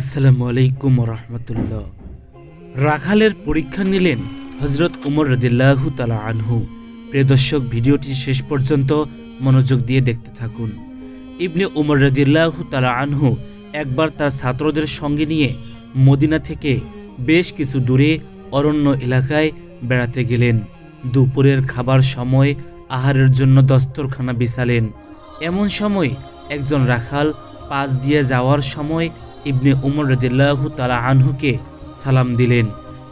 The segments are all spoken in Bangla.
আসসালামু আলাইকুম রহমতুল্লাহ রাখালের পরীক্ষা নিলেন হজরত উমর রদিল্লাহু তালা আনহু। প্রিয় দর্শক, ভিডিওটি শেষ পর্যন্ত মনোযোগ দিয়ে দেখতে থাকুন। ইবনে উমর রদিল্লাহু তালা আনহু একবার তার ছাত্রদের সঙ্গে নিয়ে মদিনা থেকে বেশ কিছু দূরে অরণ্য এলাকায় বেড়াতে গেলেন। দুপুরের খাবার সময় আহারের জন্য দস্তরখানা বিছালেন। এমন সময় একজন রাখাল পাশ দিয়ে যাওয়ার সময় ইবনে উমর রদিল্লাহু তালা আনহুকে সালাম দিলেন।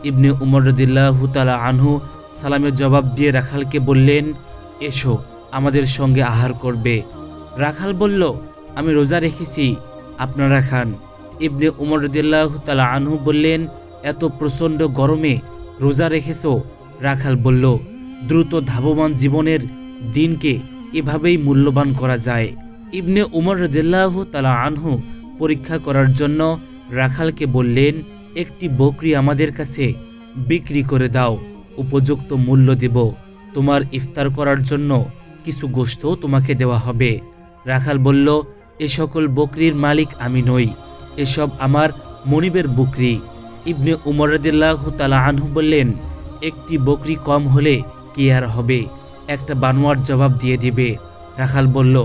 ইবনে উমর রদিল্লাহু তালা আনহু সালামের জবাব দিয়ে রাখালকে বললেন, এসো, আমাদের সঙ্গে আহার করবে। রাখাল বলল, আমি রোজা রেখেছি, আপনারা খান। ইবনে উমর রদিল্লাহু তালা আনহু বললেন, এত প্রচণ্ড গরমে রোজা রেখেছ? রাখাল বলল, দ্রুত ধাবমান জীবনের দিনকে এভাবেই মূল্যবান করা যায়। ইবনে উমর রদিল্লাহু তালা আনহু পরীক্ষা করার জন্য রাখালকে বললেন, একটি বকরি আমাদের কাছে বিক্রি করে দাও, উপযুক্ত মূল্য দেব। তোমার ইফতার করার জন্য কিছু গোশত তোমাকে দেওয়া হবে। রাখাল বলল, এ সকল বকরির মালিক আমি নই, এসব আমার মনিবের বকরি। ইবনে উমর রদিল্লাহু তালা আনহু বললেন, একটি বকরি কম হলে কি আর হবে? একটা বানোয়ার জবাব দিয়ে দিবে। রাখাল বলল,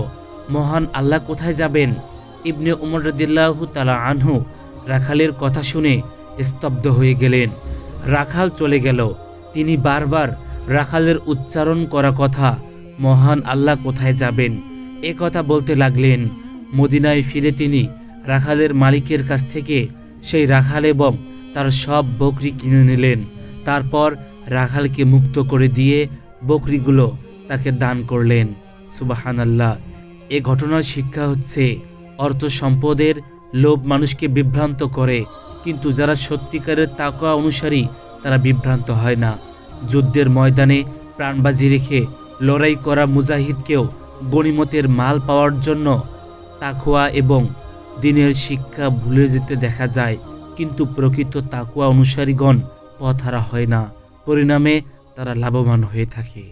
মহান আল্লাহ কোথায় যাবেন? ইবনে উমর রদিল্লাহু তালা আনহু রাখালের কথা শুনে স্তব্ধ হয়ে গেলেন। রাখাল চলে গেল। তিনি বারবার রাখালের উচ্চারণ করা কথা মহান আল্লাহ কোথায় যাবেন? এ কথা বলতে লাগলেন। মদিনায় ফিরে তিনি রাখালের মালিকের কাছ থেকে সেই রাখাল এবং তার সব বকরি কিনে নিলেন। তারপর রাখালকে মুক্ত করে দিয়ে বকরিগুলো তাকে দান করলেন। সুবাহান আল্লাহ এ ঘটনার শিক্ষা হচ্ছে অর্থ সম্পদের লোভ মানুষকে বিভ্রান্ত করে, কিন্তু যারা সত্যিকারের তাকওয়া অনুসারী, তারা বিভ্রান্ত হয় না। যুদ্ধের ময়দানে প্রাণবাজি রেখে লড়াই করা মুজাহিদকেও গণিমতের মাল পাওয়ার জন্য তাকওয়া এবং দিনের শিক্ষা ভুলে যেতে দেখা যায়, কিন্তু প্রকৃত তাকুয়া অনুসারীগণ পথহারা হয় না। পরিণামে তারা লাভবান হয়ে থাকে।